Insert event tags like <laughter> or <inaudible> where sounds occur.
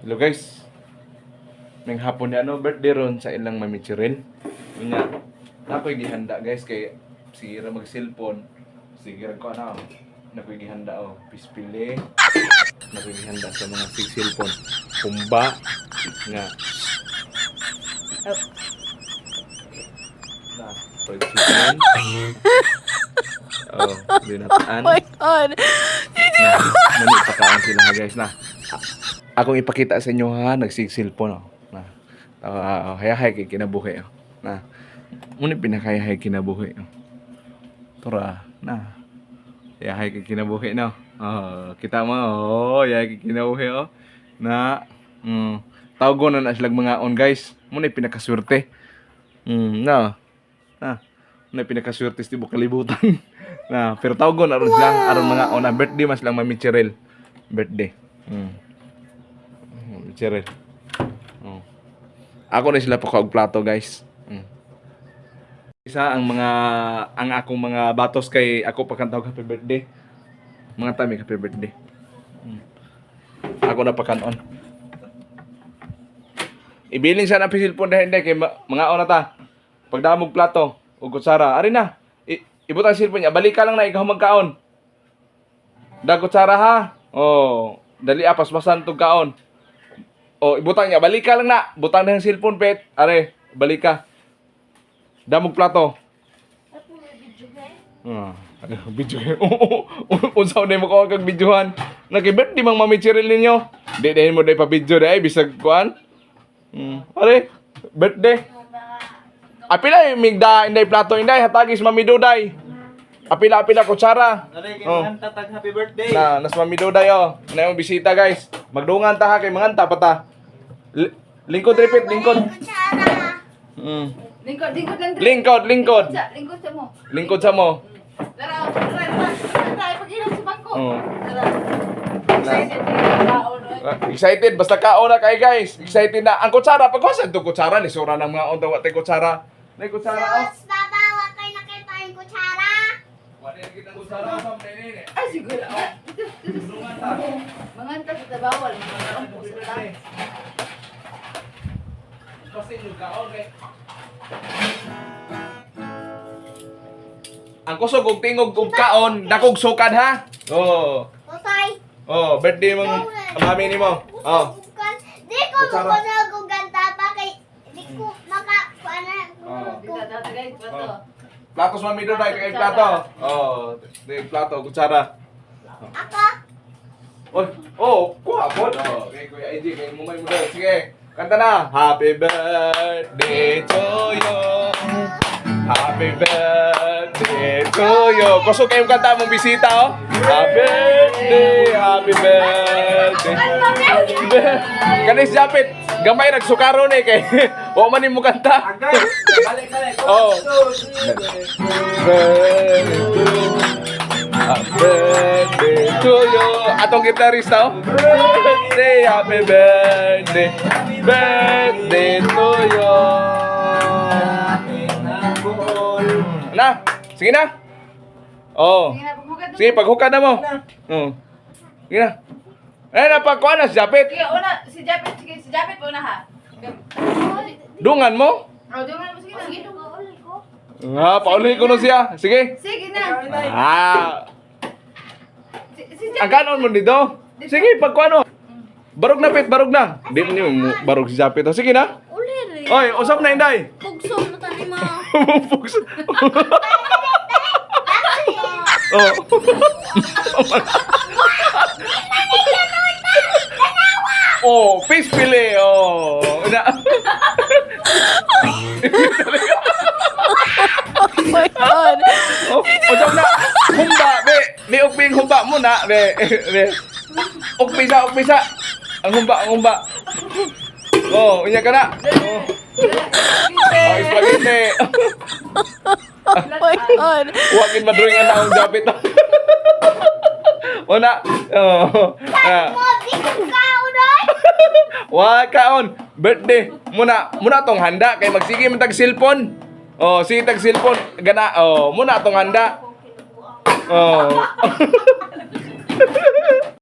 Hello guys. May hapon ni ano birthday ron sa ilang mami Cheryl. Nga, nakoy gihanda guys kay sige ra mag cellphone. Sige ra ko ano. Nakoy gihanda oh, pispili. Nakoy gihanda sa mga sig cellphone. Kumba nga. Up. Na, chicken. Oh, binataan. my god. na mani pakaon sila guys na akong ipakita sa inyo ha? Nagsigsilpon oh. na. Uh, hayahay kay kinabuhi oh. na. Muni pinakayahay kinabuhi oh. tura na. Hayahay kay kinabuhi no? Oh, kita mo oh. Hayahay kay kinabuhi oh. na. Mm, tawgo na na silang mga on guys muni pinakaswerte. Mm, na. Na. Na pinakaswerte sa kalibutan <laughs> na. Pero tawgo na ron sila aron mga ona birthday mas lang mami Cheryl. Birthday. Mm. Cheryl oh. ako na sila pa plato guys mm. isa ang mga ang akong mga batos kay ako pakantawag happy birthday mga tami happy birthday mm. ako na pakanon Ibilin siya ng pisilpon dahil hindi kay mga ona ta. Pagdamog plato, ug kutsara, ari na. I- ibut ang silpon niya, balik ka lang na ikaw magkaon. Da kutsara ha. Oh, dali apas basan tug kaon. Oh, ibutang niya, balik ka lang na. Butang na yung silpon pet. Are, balik ka. Damog plato. Ah, <laughs> video game. <laughs> Oo, unsaw na mo ko kag videohan. Nakibet di mang mami Cheryl ninyo. Di dahil mo dai pa video dai bisag kuan. Hmm. Are, birthday. Apila yung migda inday plato inday hatagis mami Duday. Apila apila kutsara. Aray, kay Oh. tatag happy birthday. Na nas mami Duday oh. Na yung bisita guys. Magdungan ta ha kay manganta pa ta. Li- lingkod repeat lingkod. Mm. Lingkod, lingkod lang. Lingkod lingkod. Lingkod sa mo. Lingkod sa mo. Tara, tara, tara. Tara, pag-inom sa bangko. Oo. Tara. Excited. Ah, Excited basta kaon na kay guys. Excited na. Ang kutsara pag kusa to kutsara ni sura ng mga onda wa kutsara. Nay kutsara oh. Sus, babawa kayo na kayo tayong kutsara. Wala kita kutsara sa nene. Ay, siguro. anta sa tabawal. Mga anta sa taas. Kasi yung kaon kay Ang kusog og tingog og kaon, dakog sukad ha. Oh. Tutay. Oh, birthday mong mami nimo. Oh. Di ko Kutsara. kukunog kung ganta pa kay di ko maka kuana Oh. Dito, tatagay. Plato. Oh. Platos mami do dai kay plato. Oh, di plato kutsara. Ako. Oh, oh, kuha po. Oh, kay Kuya AJ, kay Mumay mo. Sige, kanta na. Happy birthday to you. Happy birthday to you. Kusog kayong kanta mong bisita, oh. Happy birthday, happy birthday. Kanis Japit, gamay nagsukaro ni kay wa man mo kanta. Agay, balik balik. Oh. Two, Happy birthday to you. Atong gitarista, oh. Birthday, happy birthday. Birthday to you. Na, sige na. Oh. Sige paghukad na mo. Oh. Sige na. Eh, napagkuha na si Japit. Sige, una. Si Japet. Sige, si Japet po una ha. Dungan mo. Oh, dungan mo. Sige na. Sige, Ah, paulihin ko na siya. Sige. Sige na. Ah, ang kanon mo dito. Sige, pagkuano. Barog na, Pit, barog na. Di mo niyo barog si Japit. oh. Sige na. Uli rin. Oy, usap na, Inday. Pugsom na tani ma. Pugs. oh. <laughs> oh, peace pili. Oh. Na. Oh my god. Oh, usap na. Humba, be. Be uping humba mo na, be. Be. Ukpisa, ukpisa. Ang humba, ang humba. Oh, unya ka na. Oh, oh spaghetti. Oh my god. Huwagin madrawing ang naong japit. Una. Oh. Ah. Mo Birthday. Muna, muna tong handa kay magsige man tag cellphone. Oh, sige tag cellphone. Gana. Oh, muna tong handa. Oh. <laughs>